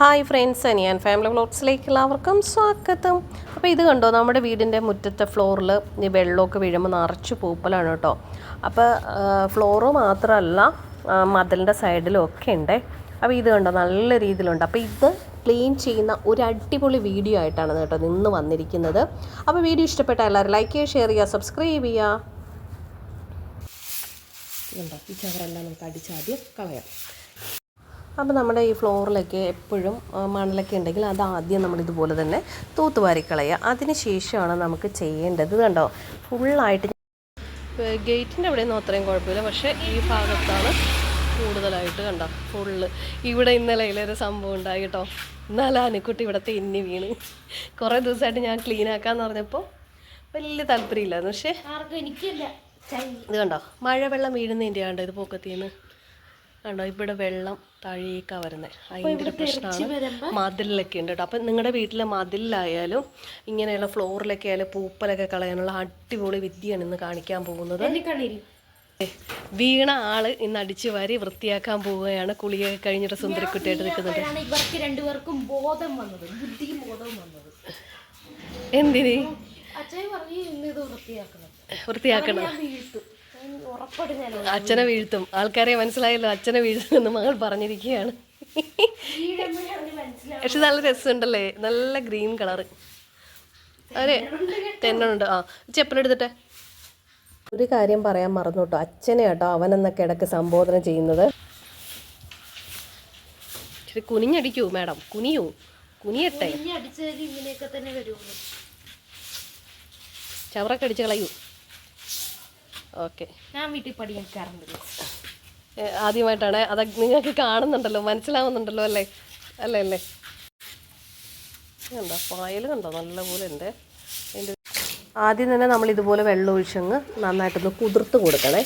Hi friends ഞാൻ family വ്ലോഗ്സിലേക്ക് എല്ലാവർക്കും സ്വാഗതം. അപ്പോൾ ഇത് കണ്ടോ നമ്മുടെ വീടിന്റെ മുറ്റത്തെ ഫ്ലോറിൽ ഈ വെള്ളമൊക്കെ വീഴുമ്പോൾ നിറച്ച് പൂപ്പലാണ് കേട്ടോ. അപ്പോൾ ഫ്ലോറ് മാത്രമല്ല മതിലിന്റെ സൈഡിലും ഒക്കെ ഉണ്ട്. അപ്പോൾ ഇത് കണ്ടോ നല്ല രീതിയിലുണ്ട്. അപ്പോൾ ഇത് ക്ലീൻ ചെയ്യുന്ന ഒരു അടിപൊളി വീഡിയോ ആയിട്ടാണ് കേട്ടോ നിന്ന് വന്നിരിക്കുന്നത്. അപ്പോൾ വീഡിയോ ഇഷ്ടപ്പെട്ട എല്ലാവരും ലൈക്ക് ചെയ്യുക ഷെയർ ചെയ്യുക സബ്സ്ക്രൈബ് ചെയ്യുക. ഈ ചവറെല്ലാം നമുക്ക് അടിച്ചാദ്യം കളയാം. അപ്പോൾ നമ്മുടെ ഈ ഫ്ലോറിലൊക്കെ എപ്പോഴും മണലൊക്കെ ഉണ്ടെങ്കിൽ അത് ആദ്യം നമ്മൾ ഇതുപോലെ തന്നെ തൂത്തുവാരിക്കളയുക അതിന് ശേഷമാണ് നമുക്ക് ചെയ്യേണ്ടത് കണ്ടോ? ഫുള്ളായിട്ട് ഗേറ്റിന്റെ അവിടെ ഒന്നും അത്രയും കുഴപ്പമില്ല. പക്ഷേ ഈ ഭാഗത്താണ് കൂടുതലായിട്ട് കണ്ടോ ഫുള്ള് ഇവിടെ ഇന്നലെ ഒരു സംഭവം ഉണ്ടായി കേട്ടോ. ഇന്നലെ അനുക്കുട്ടി ഇവിടെ തെന്നി വീണ്. കുറേ ദിവസമായിട്ട് ഞാൻ ക്ലീൻ ആക്കാന്ന് പറഞ്ഞപ്പോൾ വലിയ താല്പര്യമില്ലായിരുന്നു. പക്ഷേ ആർക്കും എനിക്കില്ല. ഇത് കണ്ടോ? മഴവെള്ളം വീഴുന്നതിന്റെ കണ്ടോ ഇത് പൊക്കത്തിന്ന്? കണ്ടോ ഇവിടെ വെള്ളം താഴേക്കാ വരുന്നത് അതിന്റെ പ്രശ്നമാണ് മതിലിലൊക്കെ ഉണ്ട് കേട്ടോ. അപ്പം നിങ്ങളുടെ വീട്ടിലെ മതിലിലായാലും ഇങ്ങനെയുള്ള ഫ്ലോറിലൊക്കെ ആയാലും പൂപ്പലൊക്കെ കളയാനുള്ള അടിപൊളി വിദ്യയാണ് ഇന്ന് കാണിക്കാൻ പോകുന്നത്. വീണ ആൾ ഇന്ന് അടിച്ചു വാരി വൃത്തിയാക്കാൻ പോവുകയാണ്. കുളിയൊക്കെ കഴിഞ്ഞിട്ട് സുന്ദരിക്കുട്ടിയായിട്ട് നിൽക്കുന്നുണ്ട്. നിൽക്കുന്നത് ഇവർക്ക് രണ്ടുപേർക്കും ബോധം വന്നത്. ബുദ്ധിയും വന്നത്. എന്തിന്? വൃത്തിയാക്കണം. അച്ഛനെ വീഴ്ത്തും. ആൾക്കാരെ മനസ്സിലായല്ലോ അച്ഛനെ വീഴ്ത്തുമെന്ന് മകൾ പറഞ്ഞിരിക്കുകയാണ്. പക്ഷെ നല്ല രസമുണ്ടല്ലേ? നല്ല ഗ്രീൻ കളറ്. അതെ തെന്നുണ്ട് ആ ചെപ്പലെടുത്തിട്ടെ ഒരു കാര്യം പറയാൻ മറന്നു കേട്ടോ അച്ഛനെ കേട്ടോ അവനെന്നൊക്കെ ഇടയ്ക്ക് സംബോധന ചെയ്യുന്നത്. കുനിഞ്ഞടിക്കൂ മാഡം. കുനിയൂ. കുനിയട്ടെ. ചവറൊക്കെ അടിച്ച് കളയൂ. ഓക്കെ. ഞാൻ വീട്ടിൽ പഠിക്കാൻ ആദ്യമായിട്ടാണ്. അത് നിങ്ങൾക്ക് കാണുന്നുണ്ടല്ലോ മനസ്സിലാവുന്നുണ്ടല്ലോ അല്ലേ? അല്ലേ അല്ലേ? കണ്ടോ പായൽ കണ്ടോ? നല്ലപോലെ ഉണ്ട്. അതിന്റെ ആദ്യം തന്നെ നമ്മൾ ഇതുപോലെ വെള്ളം ഒഴിച്ചങ്ങ് നന്നായിട്ടൊന്ന് കുതിർത്ത് കൊടുക്കണേ.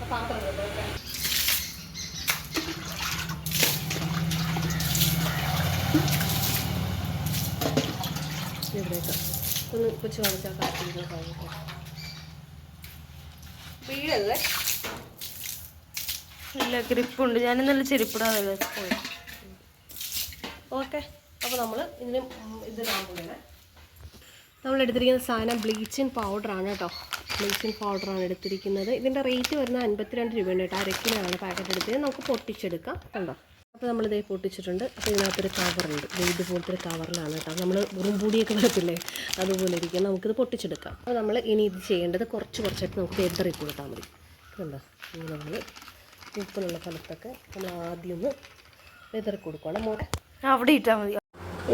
ഇവിടേക്ക് ഒന്ന് കൊച്ചു കാണിച്ചാൽ കാട്ടിരുന്ന വീഴല്ലേ? ഇല്ല ഗ്രിപ്പുണ്ട്. ഞാൻ ഇന്നലെ ചെരുപ്പിടാതെ പോയി. ഓക്കെ. അപ്പോൾ നമ്മൾ ഇതിന് ഇതിടാൻ പോകണേ നമ്മൾ എടുത്തിരിക്കുന്ന സാധനം ബ്ലീച്ചിങ് പൗഡറാണ് കേട്ടോ. ബ്ലീച്ചിങ് പൗഡറാണ് എടുത്തിരിക്കുന്നത്. ഇതിന്റെ റേറ്റ് വരുന്നത് അൻപത്തിരണ്ട് രൂപയുണ്ട് കേട്ടോ. അരക്കിനാണ് പാക്കറ്റ് എടുത്തത് നമുക്ക് പൊട്ടിച്ചെടുക്കാം. കണ്ടോ? അപ്പോൾ നമ്മളിതേ പൊട്ടിച്ചിട്ടുണ്ട്. അപ്പോൾ ഇതിനകത്തൊരു കവറുണ്ട് ഇതുപോലത്തെ ഒരു കവറിലാണ് കേട്ടോ. നമ്മൾ ഉറുമ്പൂടിയൊക്കെ വരത്തില്ലേ? അതുപോലെ ഇരിക്കും. നമുക്കിത് പൊട്ടിച്ചെടുക്കാം. അപ്പോൾ നമ്മൾ ഇനി ഇത് ചെയ്യേണ്ടത് കുറച്ച് കുറച്ചായിട്ട് നമുക്ക് എതിറി കൊടുത്താൽ മതി. കണ്ടോ ഇനി നമ്മൾ ഉപ്പിലുള്ള സ്ഥലത്തൊക്കെ നമ്മൾ ആദ്യം ഒന്ന് വെതറി കൊടുക്കുകയാണ് മോട്ടെ അവിടെ ഇട്ടാൽ മതി.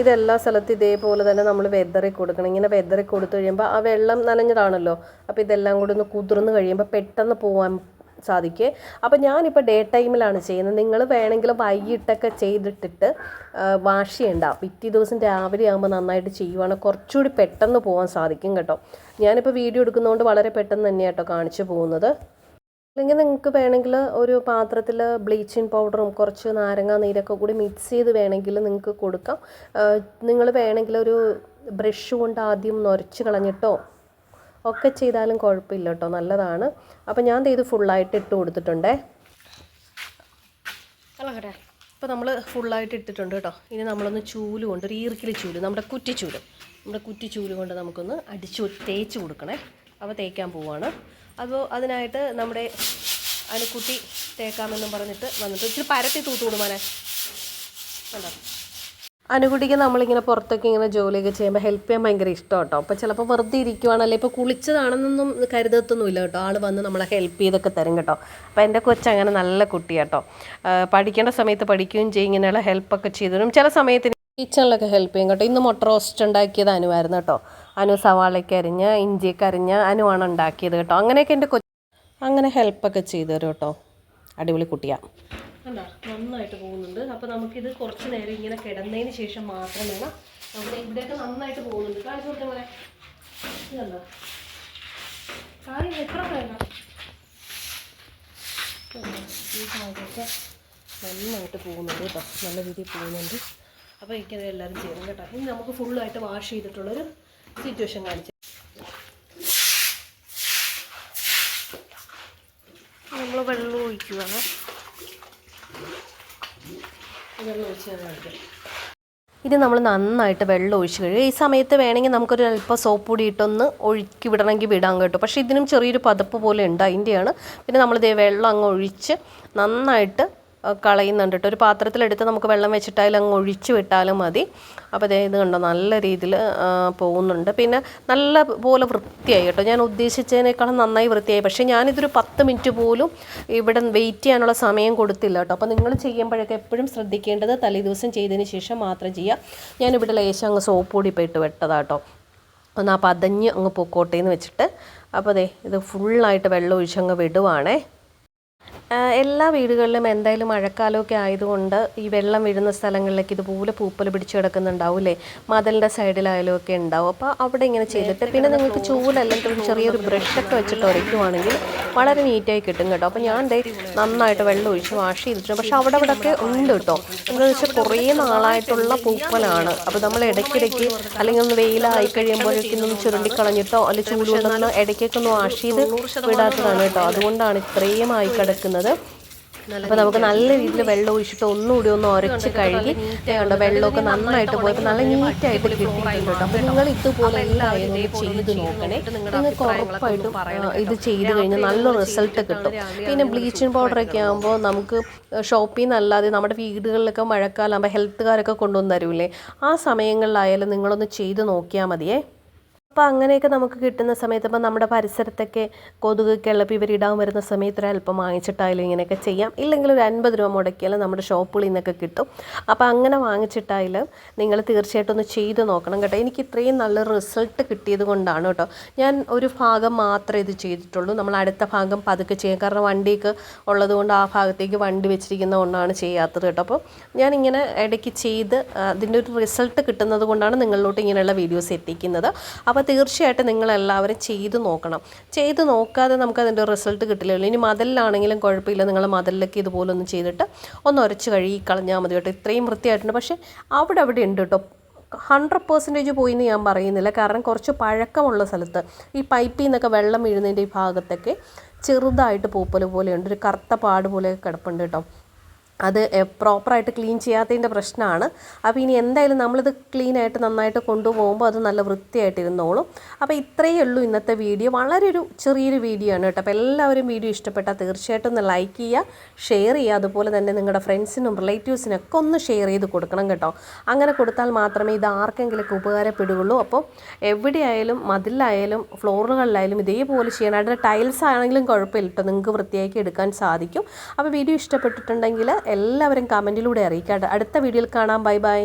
ഇതെല്ലാ സ്ഥലത്തും ഇതേപോലെ തന്നെ നമ്മൾ വെതറി കൊടുക്കണം. ഇങ്ങനെ വെതറി കൊടുത്തു കഴിയുമ്പോൾ ആ വെള്ളം നനഞ്ഞതാണല്ലോ. അപ്പോൾ ഇതെല്ലാം കൂടി ഒന്ന് കുതിർന്ന് കഴിയുമ്പോൾ പെട്ടെന്ന് പോകാൻ സാധിക്കേ. അപ്പോൾ ഞാനിപ്പോൾ ഡേ ടൈമിലാണ് ചെയ്യുന്നത്. നിങ്ങൾ വേണമെങ്കിൽ വൈകിട്ടൊക്കെ ചെയ്തിട്ടിട്ട് വാഷ് ചെയ്യണ്ട പിറ്റേ ദിവസം രാവിലെ ആകുമ്പോൾ നന്നായിട്ട് ചെയ്യുവാണെങ്കിൽ കുറച്ചുകൂടി പെട്ടെന്ന് പോകാൻ സാധിക്കും കേട്ടോ. ഞാനിപ്പോൾ വീഡിയോ എടുക്കുന്നതുകൊണ്ട് വളരെ പെട്ടെന്ന് തന്നെയാണ് കേട്ടോ കാണിച്ചു പോകുന്നത്. അല്ലെങ്കിൽ നിങ്ങൾക്ക് വേണമെങ്കിൽ ഒരു പാത്രത്തിൽ ബ്ലീച്ചിങ് പൗഡറും കുറച്ച് നാരങ്ങ നീരൊക്കെ കൂടി മിക്സ് ചെയ്ത് വേണമെങ്കിൽ നിങ്ങൾക്ക് കൊടുക്കാം. നിങ്ങൾ വേണമെങ്കിൽ ഒരു ബ്രഷ് കൊണ്ട് ആദ്യം നൊരച്ച് കളഞ്ഞിട്ടോ ഒക്കെ ചെയ്താലും കുഴപ്പമില്ല കേട്ടോ നല്ലതാണ്. അപ്പോൾ ഞാൻ ഇത് ഫുള്ളായിട്ട് ഇട്ട് കൊടുത്തിട്ടുണ്ടേ. ഇപ്പോൾ നമ്മൾ ഫുള്ളായിട്ട് ഇട്ടിട്ടുണ്ട് കേട്ടോ. ഇനി നമ്മളൊന്ന് ചൂൽ കൊണ്ട് ഒരു ഈർക്കിലി ചൂൽ നമ്മുടെ കുറ്റിച്ചൂൽ. നമ്മുടെ കുറ്റിച്ചൂൽ കൊണ്ട് നമുക്കൊന്ന് അടിച്ചു തേച്ച് കൊടുക്കണേ. അപ്പോൾ തേക്കാൻ പോവാണ്. അപ്പോൾ അതിനായിട്ട് നമ്മുടെ അനുക്കുട്ടി തേക്കാമെന്നും പറഞ്ഞിട്ട് വന്നിട്ട് ഇച്ചിരി പരത്തി തൂത്ത് കൊടുമാനെ കണ്ടോ? അനുകുട്ടിക്ക് നമ്മളിങ്ങനെ പുറത്തൊക്കെ ഇങ്ങനെ ജോലിയൊക്കെ ചെയ്യുമ്പോൾ ഹെൽപ്പ് ചെയ്യാൻ ഭയങ്കര ഇഷ്ടം കേട്ടോ അപ്പോൾ ചിലപ്പോൾ വെറുതെ ഇരിക്കുവാണല്ലേ ഇപ്പോൾ കുളിച്ചതാണെന്നൊന്നും കരുതത്തൊന്നുമില്ല കേട്ടോ. ആൾ വന്ന് നമ്മളെ ഹെൽപ്പ് ചെയ്തൊക്കെ തരും കേട്ടോ. അപ്പോൾ എന്റെ കൊച്ചങ്ങനെ നല്ല കുട്ടിയാട്ടോ. പഠിക്കേണ്ട സമയത്ത് പഠിക്കുകയും ചെയ്യും ഇങ്ങനെയുള്ള ഹെൽപ്പൊക്കെ ചെയ്തു ചില സമയത്ത് കിച്ചണിലൊക്കെ ഹെൽപ്പ് ചെയ്യും കേട്ടോ. ഇന്ന് മുട്ട റോസ്റ്റ് ഉണ്ടാക്കിയത് അനുവായിരുന്നു കേട്ടോ. അനു സവാളയ്ക്ക് അരിഞ്ഞ് ഇഞ്ചിയൊക്കെ അരിഞ്ഞ് അനുവാണ് ഉണ്ടാക്കിയത് കേട്ടോ. അങ്ങനെയൊക്കെ എന്റെ കൊച്ചു അങ്ങനെ ഹെൽപ്പൊക്കെ ചെയ്തു തരും കേട്ടോ. അടിപൊളി കുട്ടിയാണ് കണ്ടോ? നന്നായിട്ട് പോകുന്നുണ്ട്. അപ്പോൾ നമുക്കിത് കുറച്ച് നേരം ഇങ്ങനെ കിടന്നതിന് ശേഷം മാത്രം വേണം നമ്മുടെ ഇവിടെയൊക്കെ നന്നായിട്ട് പോകുന്നുണ്ട്. കാണിച്ചു കൊടുത്ത പോലെ ഇതല്ല കാര്യം എത്ര വേണ്ട ഈ ഭാഗത്തൊക്കെ നന്നായിട്ട് പോകുന്നുണ്ട് കേട്ടോ. നല്ല രീതിയിൽ പോകുന്നുണ്ട്. അപ്പോൾ എനിക്കത് എല്ലാവരും ചെയ്യണം കേട്ടോ. ഇനി നമുക്ക് ഫുള്ളായിട്ട് വാഷ് ചെയ്തിട്ടുള്ളൊരു സിറ്റുവേഷൻ കാണിച്ചു നമ്മൾ വെള്ളം ഒഴിക്കുകയാണ് ഇത് നമ്മൾ നന്നായിട്ട് വെള്ളം ഒഴിച്ച് കഴിയും. ഈ സമയത്ത് വേണമെങ്കിൽ നമുക്കൊരു അല്പം സോപ്പ് പൊടി ഇട്ടൊന്ന് ഒഴുക്കി വിടണമെങ്കിൽ വിടാൻ കേട്ടോ. പക്ഷേ ഇതിനും ചെറിയൊരു പതപ്പ് പോലെ ഉണ്ട് അതിന്റെയാണ്. പിന്നെ നമ്മളിത് വെള്ളം അങ്ങ് ഒഴിച്ച് നന്നായിട്ട് കളയുന്നുണ്ട് ഒരു പാത്രത്തിലെടുത്ത് നമുക്ക് വെള്ളം വെച്ചിട്ട് അങ്ങ് ഒഴിച്ച് വിട്ടാലും മതി. അപ്പോൾ അതേ ഇത് കണ്ടോ നല്ല രീതിയിൽ പോകുന്നുണ്ട്. പിന്നെ നല്ല പോലെ വൃത്തിയായി കേട്ടോ. ഞാൻ ഉദ്ദേശിച്ചതിനേക്കാളും നന്നായി വൃത്തിയായി. പക്ഷേ ഞാനിതൊരു പത്ത് മിനിറ്റ് പോലും ഇവിടെ വെയിറ്റ് ചെയ്യാനുള്ള സമയം കൊടുത്തില്ല കേട്ടോ. അപ്പോൾ നിങ്ങൾ ചെയ്യുമ്പോഴൊക്കെ എപ്പോഴും ശ്രദ്ധിക്കേണ്ടത് തലേദിവസം ചെയ്തതിന് ശേഷം മാത്രം ചെയ്യുക. ഞാനിവിടെ ലേശം അങ്ങ് സോപ്പ് കൂടി ഇട്ട് വെട്ടതാട്ടോ ഒന്ന് ആ പതഞ്ഞ് അങ്ങ് പൊക്കോട്ടേന്ന് വെച്ചിട്ട്. അപ്പോൾ അതെ ഇത് ഫുള്ളായിട്ട് വെള്ളം ഒഴിച്ചങ്ങ് വിടുവാണേ. എല്ലാ വീടുകളിലും എന്തായാലും മഴക്കാലമൊക്കെ ആയതുകൊണ്ട് ഈ വെള്ളം വീഴുന്ന സ്ഥലങ്ങളിലേക്ക് ഇതുപോലെ പൂപ്പൽ പിടിച്ചു കിടക്കുന്നുണ്ടാവും അല്ലേ? മതിലിന്റെ സൈഡിലായാലും ഒക്കെ ഉണ്ടാവും. അപ്പോൾ അവിടെ ഇങ്ങനെ ചെയ്തിട്ട് പിന്നെ നിങ്ങൾക്ക് ചൂലല്ലെങ്കിൽ ചെറിയൊരു ബ്രഷൊക്കെ വെച്ചിട്ട് ഉരയ്ക്കുവാണെങ്കിൽ വളരെ നീറ്റായി കിട്ടും കേട്ടോ. അപ്പോൾ ഞാൻ ദേ നന്നായിട്ട് വെള്ളം ഒഴിച്ച് വാഷ് ചെയ്തിട്ടുണ്ട്. പക്ഷേ അവിടെ ഇവിടെ ഒക്കെ ഉണ്ട് കേട്ടോ. എന്താണെന്ന് വെച്ചാൽ കുറേ നാളായിട്ടുള്ള പൂപ്പലാണ്. അപ്പോൾ നമ്മൾ ഇടയ്ക്കിടയ്ക്ക് അല്ലെങ്കിൽ ഒന്ന് വെയിലായി കഴിയുമ്പോഴേക്കും ഒന്ന് ചുരുണ്ടിക്കളഞ്ഞിട്ടോ അല്ലെങ്കിൽ ചൂടുകൊണ്ടൊന്ന് ഇടയ്ക്കൊക്കെ ഒന്ന് വാഷ് ചെയ്ത് വിടാത്തതാണ് കേട്ടോ. അതുകൊണ്ടാണ് ഇത്രയും ആയി കിടക്കുന്നത്. അപ്പോൾ നമുക്ക് നല്ല രീതിയിൽ വെള്ളം ഒഴിച്ചിട്ട് ഒന്നുകൂടി ഒന്ന് ഉരച്ച് കഴുകി കണ്ടോ വെള്ളമൊക്കെ നന്നായിട്ട് പോയപ്പോൾ നല്ല നീറ്റായിട്ട് കിട്ടിയിട്ടുണ്ട് കേട്ടോ. അപ്പോൾ നിങ്ങൾ ഇതുപോലെ എല്ലാവരും ചെയ്ത് നോക്കണേ. നിങ്ങൾക്ക് ഉറപ്പായിട്ടും ഇത് ചെയ്ത് കഴിഞ്ഞാൽ നല്ല റിസൾട്ട് കിട്ടും. പിന്നെ ബ്ലീച്ചിങ് പൗഡറൊക്കെ ആകുമ്പോൾ നമുക്ക് ഷോപ്പിൽ നിന്നല്ലാതെ നമ്മുടെ വീടുകളിലൊക്കെ മഴക്കാലമാകുമ്പോൾ ഹെൽത്തുകാരൊക്കെ കൊണ്ടുവന്ന് തരൂലേ ആ സമയങ്ങളിലായാലും നിങ്ങളൊന്ന് ചെയ്ത് നോക്കിയാൽ മതിയേ. അപ്പോൾ അങ്ങനെയൊക്കെ നമുക്ക് കിട്ടുന്ന സമയത്ത് ഇപ്പം നമ്മുടെ പരിസരത്തൊക്കെ കൊതുക് കിളപ്പ് ഇവർ ഇടാൻ വരുന്ന സമയത്ത് ഒരു അല്പം വാങ്ങിച്ചിട്ടായാലും ഇങ്ങനെയൊക്കെ ചെയ്യാം. ഇല്ലെങ്കിൽ ഒരു അൻപത് രൂപ മുടക്കിയാലും നമ്മുടെ ഷോപ്പുകളിൽ നിന്നൊക്കെ കിട്ടും. അപ്പോൾ അങ്ങനെ വാങ്ങിച്ചിട്ടായാലും നിങ്ങൾ തീർച്ചയായിട്ടും ഒന്ന് ചെയ്ത് നോക്കണം കേട്ടോ. എനിക്ക് ഇത്രയും നല്ല റിസൾട്ട് കിട്ടിയത് കൊണ്ടാണ് കേട്ടോ. ഞാൻ ഒരു ഭാഗം മാത്രമേ ഇത് ചെയ്തിട്ടുള്ളൂ. നമ്മൾ അടുത്ത ഭാഗം പതുക്കെ ചെയ്യാം. കാരണം വണ്ടിക്ക് ഉള്ളതുകൊണ്ട് ആ ഭാഗത്തേക്ക് വണ്ടി വെച്ചിരിക്കുന്ന കൊണ്ടാണ് ചെയ്യാത്തത് കേട്ടോ. അപ്പോൾ ഞാനിങ്ങനെ ഇടയ്ക്ക് ചെയ്ത് അതിന്റെ ഒരു റിസൾട്ട് കിട്ടുന്നത് കൊണ്ടാണ് നിങ്ങളിലോട്ട് ഇങ്ങനെയുള്ള വീഡിയോസ് എത്തിക്കുന്നത്. അപ്പോൾ തീർച്ചയായിട്ടും നിങ്ങളെല്ലാവരും ചെയ്ത് നോക്കണം. ചെയ്ത് നോക്കാതെ നമുക്ക് അതിന്റെ റിസൾട്ട് കിട്ടില്ലല്ലോ. ഇനി മതിലാണെങ്കിലും കുഴപ്പമില്ല. നിങ്ങൾ മതിലിലേക്ക് ഇതുപോലൊന്നും ചെയ്തിട്ട് ഒന്ന് ഉരച്ച് കഴുകി കളഞ്ഞാൽ മതി കേട്ടോ. ഇത്രയും വൃത്തിയായിട്ടുണ്ട്. പക്ഷേ അവിടെ അവിടെ ഉണ്ട് കേട്ടോ. ഹൺഡ്രഡ് പെർസെന്റേജ് പോയി എന്ന് ഞാൻ പറയുന്നില്ല. കാരണം കുറച്ച് പഴക്കമുള്ള സ്ഥലത്ത് ഈ പൈപ്പിൽ നിന്നൊക്കെ വെള്ളം വീഴുന്നതിന്റെ ഈ ഭാഗത്തൊക്കെ ചെറുതായിട്ട് പൂപ്പൽ പോലെയുണ്ട് ഒരു കറുത്ത പാട് പോലെയൊക്കെ കിടപ്പുണ്ട് കേട്ടോ. അത് പ്രോപ്പറായിട്ട് ക്ലീൻ ചെയ്യാത്തതിന്റെ പ്രശ്നമാണ് അപ്പോൾ ഇനി എന്തായാലും നമ്മളിത് ക്ലീനായിട്ട് നന്നായിട്ട് കൊണ്ടുപോകുമ്പോൾ അത് നല്ല വൃത്തിയായിട്ട് ഇരുന്നോളും അപ്പോൾ ഇത്രയേ ഉള്ളൂ ഇന്നത്തെ വീഡിയോ. വളരെ ഒരു ചെറിയൊരു വീഡിയോ ആണ് കേട്ടോ. അപ്പോൾ എല്ലാവരും വീഡിയോ ഇഷ്ടപ്പെട്ടാൽ തീർച്ചയായിട്ടും ഒന്ന് ലൈക്ക് ചെയ്യുക ഷെയർ ചെയ്യുക. അതുപോലെ തന്നെ നിങ്ങളുടെ ഫ്രണ്ട്സിനും റിലേറ്റീവ്സിനും ഒക്കെ ഒന്ന് ഷെയർ ചെയ്ത് കൊടുക്കണം കേട്ടോ. അങ്ങനെ കൊടുത്താൽ മാത്രമേ ഇത് ആർക്കെങ്കിലുമൊക്കെ ഉപകാരപ്പെടുകയുള്ളൂ. അപ്പോൾ എവിടെയായാലും മതിലായാലും ഫ്ലോറുകളിലായാലും ഇതേപോലെ ചെയ്യണം. അതിന്റെ ടൈൽസ് ആണെങ്കിലും കുഴപ്പമില്ല കേട്ടോ. നിങ്ങൾക്ക് വൃത്തിയാക്കി എടുക്കാൻ സാധിക്കും. അപ്പോൾ വീഡിയോ ഇഷ്ടപ്പെട്ടിട്ടുണ്ടെങ്കിൽ എല്ലാവരും കമന്റിലൂടെ അറിയിക്കാം അടുത്ത വീഡിയോയിൽ കാണാം. Bye bye.